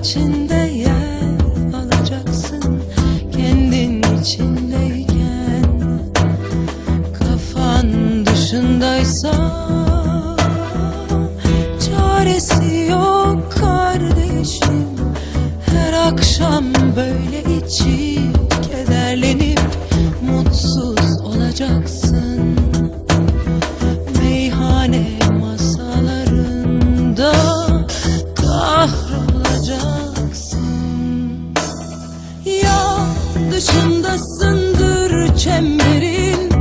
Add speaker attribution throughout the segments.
Speaker 1: içinde yer alacaksın. Kendin içindeyken kafan dışındaysa çaresi yok kardeşim. Her akşam böyle için dışındasındır çemberin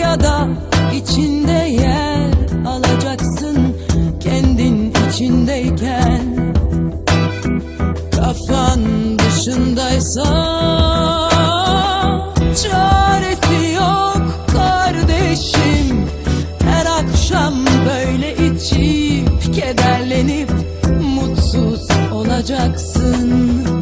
Speaker 1: Ya da içinde yer alacaksın Kendin içindeyken. Kafan dışındaysa Çaresi yok kardeşim. Her akşam böyle içip Kederlenip mutsuz olacaksın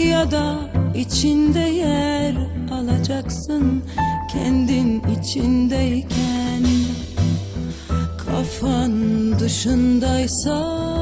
Speaker 1: ya da içinde yer alacaksın kendin içindeyken. Kafan dışındaysa